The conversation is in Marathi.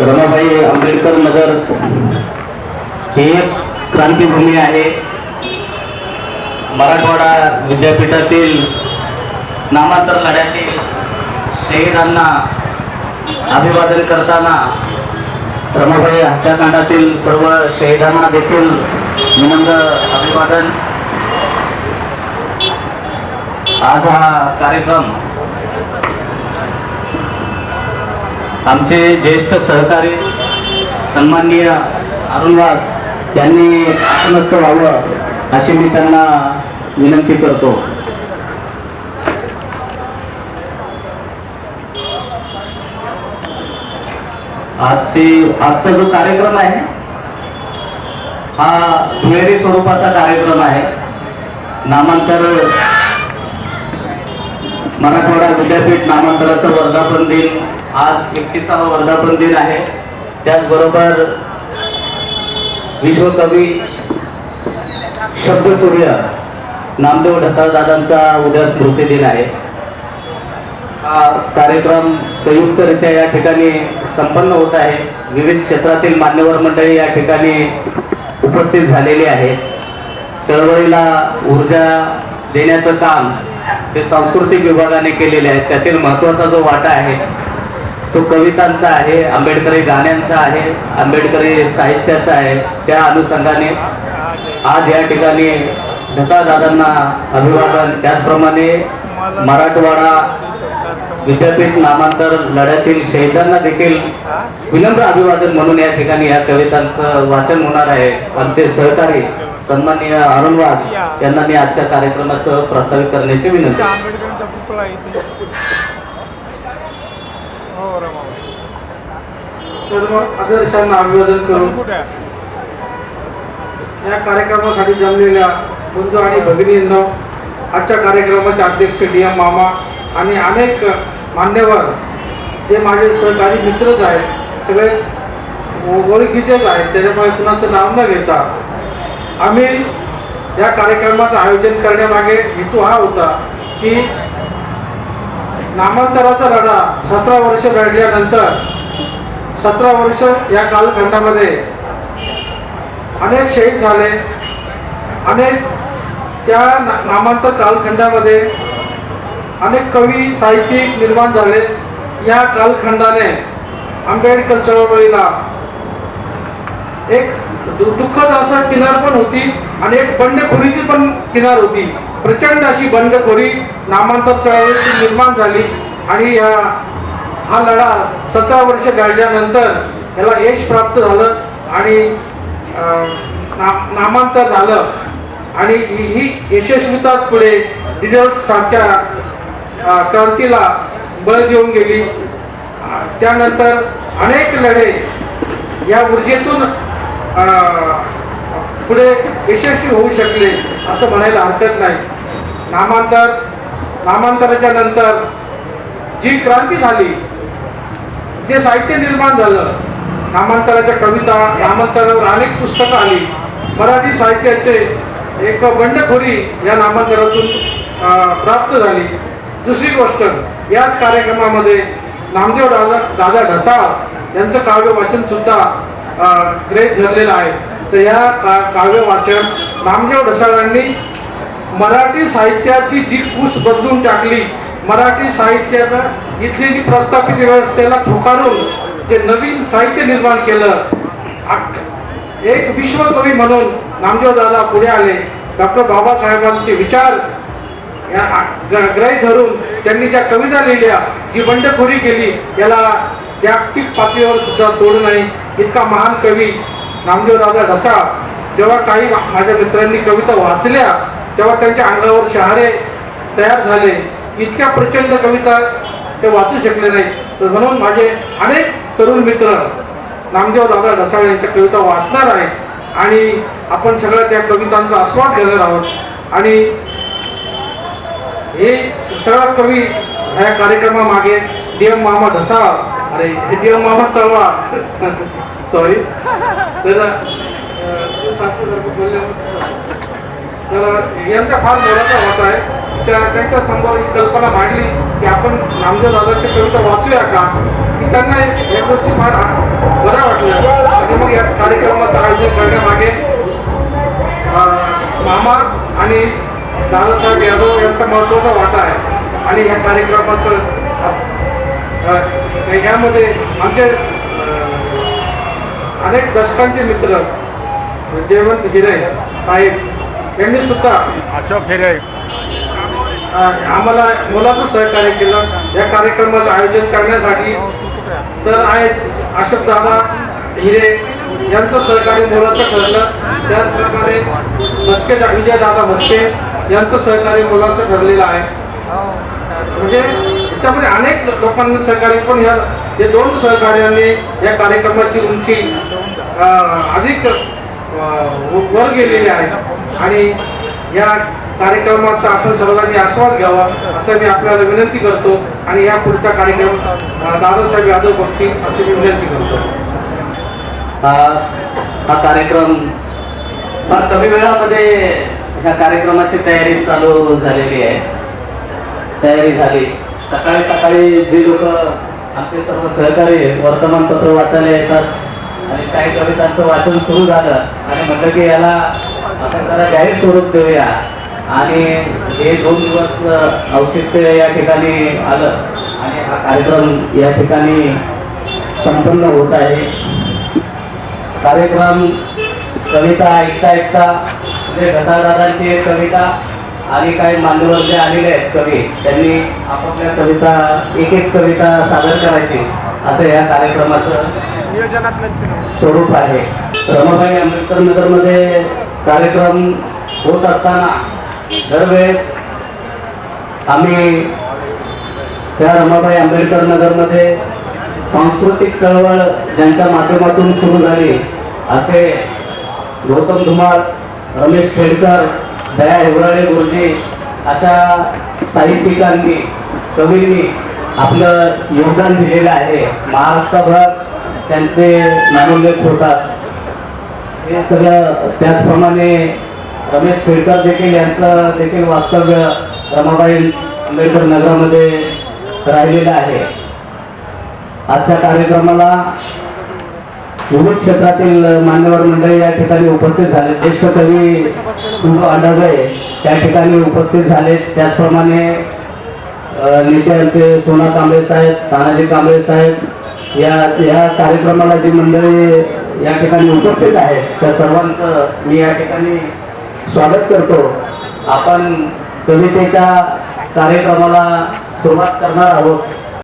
रमाबाई आंबेडकर नगर ही एक क्रांतीभूमी आहे. मराठवाडा विद्यापीठातील नामांतर लढ्यातील शहीदांना अभिवादन करताना रमाबाई हत्याकांडातील सर्व शहीदांना देखील विनम्र अभिवादन. आज हा कार्यक्रम आमचे ज्येष्ठ सहकारी सन्माननीय अरुणवाद यांनी आत्मस्थ व्हावं अशी मी त्यांना विनंती करतो. आजची आजचा जो कार्यक्रम आहे हा दुहेरी स्वरूपाचा कार्यक्रम आहे. नामांतर मराठवाडा विद्यापीठ नामांतराचं वर्धापन दिन आज एकतीसावा वर्धापन दिन आहे. त्याचबरोबर विश्वकवी शब्दसूर्य नामदेव ढसाळदादांचा उद्या स्मृती दिन आहे. हा कार्यक्रम संयुक्तरित्या या ठिकाणी संपन्न होत आहे. विविध क्षेत्रातील मान्यवर मंडळी या ठिकाणी उपस्थित झालेली आहे चळवळीला ऊर्जा देण्याचं काम हे सांस्कृतिक विभागाने केलेले आहे. त्यातील महत्त्वाचा जो वाटा आहे तो कवितांचा आहे आंबेडकरी गाण्यांचा आहे आंबेडकरी साहित्याचा आहे. त्या अनुषंगाने आज या ठिकाणी ढसादादांना अभिवादन. त्याचप्रमाणे मराठवाडा विद्यापीठ नामांतर लढ्यातील शहीदांना देखील विनम्र अभिवादन म्हणून या ठिकाणी या कवितांचं वाचन होणार आहे. आमचे सहकारी सन्माननीय अरुणवाद यांना मी आजच्या कार्यक्रमाचं प्रस्तावित करण्याची विनंती त्या आंबेडकरांचा पुतळा आहे इथे हो रमा सर्व आदर्शांना अभिवादन करून? या कार्यक्रमासाठी जमलेल्या बंधू आणि भगिनींनो आजच्या कार्यक्रमाचे अध्यक्ष डी एम मामा आणि अनेक मान्यवर जे माझे सहकारी मित्रच आहेत सगळेच ओळखीचेच आहेत त्याच्यामुळे कुणाचं नाव न घेता आम्ही या कार्यक्रमाचं आयोजन करण्यामागे हेतू हा होता की नामांतराचा लढा सतरा वर्ष लढल्यानंतर सतरा वर्ष या कालखंडामध्ये अनेक शहीद झाले. अनेक त्या नामांतर कालखंडामध्ये अनेक कवी साहित्यिक निर्माण झाले. या कालखंडाने आंबेडकर चळवळीला एक दु- दुःखद असा किनार पण होती आणि एक बंडखोरीची पण किनार होती. प्रचंड अशी बंडखोरी नामांतर चळवळीची निर्माण झाली आणि या हा लढा सतरा वर्ष गाडल्यानंतर याला यश प्राप्त झालं आणि ना- नामांतर झालं. आणि ही ही यशस्वीताच पुढे रिझल्ट सारख्या क्रांतीला बळ देऊन गेली. त्यानंतर अनेक लढे या ऊर्जेतून पुढे यशस्वी होऊ शकले असं म्हणायला हरकत नाही. नामांतर नामांतराच्या नंतर जी क्रांती झाली जे साहित्य निर्माण झालं नामांतराच्या कविता नामांतरावर अनेक पुस्तकं आली. मराठी साहित्याचे एक बंडखोरी या नामांतरातून प्राप्त झाली. दुसरी गोष्ट याच कार्यक्रमामध्ये नामदेव दादा दादा घसाळ यांचं काव्य वाचन सुद्धा ग्रेट धरलेलं आहे. तर या का काव्य वाचन नामदेव ढसाळांनी मराठी साहित्याची जी कूस बदलून टाकली मराठी साहित्याचा इथली जी प्रस्थापित व्यवस्थेला ठोकारून जे नवीन साहित्य निर्माण केलं एक विश्वकवी म्हणून नामदेव दादा पुढे आले. डॉक्टर बाबासाहेबांचे विचार ग्रही धरून त्यांनी ज्या कविता लिहिल्या जी बंडखोरी केली याला जागतिक पातळीवर सुद्धा तोड नाही इतका महान कवी नामदेव दादा ढसा जेव्हा काही माझ्या मित्रांनी कविता वाचल्या तेव्हा त्यांच्या अंगावर शहारे तयार झाले. इतक्या प्रचंड कविता ते वाचू शकले नाही. तर म्हणून माझे अनेक तरुण मित्र नामदेव दादा ढसाळ यांच्या कविता वाचणार आहेत. आणि आपण सगळ्या त्या कवितांचा आस्वाद घेणार आहोत. आणि हे सगळा कवी ह्या कार्यक्रमामागे डी एम मामा ढसाळ. अरे डी एम मामा चळवा सॉरी तर तर यांचा फार मोलाचा होत आहे. त्या त्यांच्यासमोर ही कल्पना मांडली की आपण नामदेव दादाची कविता वाचूया का? की त्यांना या गोष्टी फार या कार्यक्रमाचं आयोजन करण्यामागे मामा आणि दादासाहेब यादव यांचा महत्त्वाचा वाटा आहे. आणि ह्या कार्यक्रमाचं यामध्ये आमचे अनेक दशकांचे मित्र जयवंत हिरे साहेब यांनी सुद्धा अशोक हिरे आम्हाला मोलाचं सहकार्य केलं. या कार्यक्रमाचं आयोजन करण्यासाठी तर आहेच अशोक दादा हिरे यांचं सहकार्य मोलाचं ठरलं. त्याचप्रकारे भस्के विजय दादा भस्के यांचं सहकार्य मोलाचं ठरलेलं आहे. म्हणजे त्यामध्ये अनेक लोकांनी सहकार्य पण ह्या हे दोन सहकार्यांनी या कार्यक्रमाची उंची अधिक वर गेलेली आहे. आणि या कार्यक्रमाचा आपण सर्वांनी आस्वाद घ्यावा असं मी आपल्याला विनंती करतो. आणि या पुढचा कार्यक्रम दादासाहेब यादव बघतील अशी मी विनंती करतो. हा हा कार्यक्रम फार कमी वेळामध्ये ह्या कार्यक्रमाची तयारी चालू झालेली आहे. तयारी झाली. सकाळी सकाळी जे लोक आमचे सर्व सहकारी वर्तमानपत्र वाचायला येतात आणि काही कवितांचं वाचन सुरू झालं. आणि म्हटलं की याला आपण जरा जाहीर स्वरूप देऊया. आणि हे दोन दिवस औचित्य या ठिकाणी आलं आणि हा कार्यक्रम या ठिकाणी संपन्न होत आहे. कार्यक्रम कविता ऐकता ऐकता म्हणजे घसादारांची एक कविता आणि काही मान्यवर जे आलेले आहेत कवी त्यांनी आपापल्या कविता एक एक कविता सादर करायची असं या कार्यक्रमाचं स्वरूप आहे. रमाबाई आंबेडकर नगरमध्ये कार्यक्रम होत असताना दरवेळेस आम्ही त्या रमाबाई आंबेडकर नगरमध्ये सांस्कृतिक चळवळ ज्यांच्या माध्यमातून सुरू झाली असे गौतम धुमाळ रमेश खेडकर दया हेवराळे गुरुजी अशा साहित्यिकांनी कवींनी आपलं योगदान दिलेलं आहे. महाराष्ट्रभर त्यांचे नामोल्लेख होतात हे सगळं त्याचप्रमाणे रमेश खेडकर देखील यांचं देखील वास्तव्य रमाबाई आंबेडकर नगरामध्ये राहिलेलं आहे. आजच्या कार्यक्रमाला विविध क्षेत्रातील मान्यवर मंडळी या ठिकाणी उपस्थित झाले. ज्येष्ठ कवी कुंभ आढळले त्या ठिकाणी उपस्थित झाले. त्याचप्रमाणे नेत्यांचे सोना कांबळे साहेब तानाजी कांबळे साहेब या या कार्यक्रमाला जी मंडळी या ठिकाणी उपस्थित आहेत त्या सर्वांचं मी या ठिकाणी स्वागत करतो. आपण कवितेच्या कार्यक्रमाला सुरुवात करणार आहोत.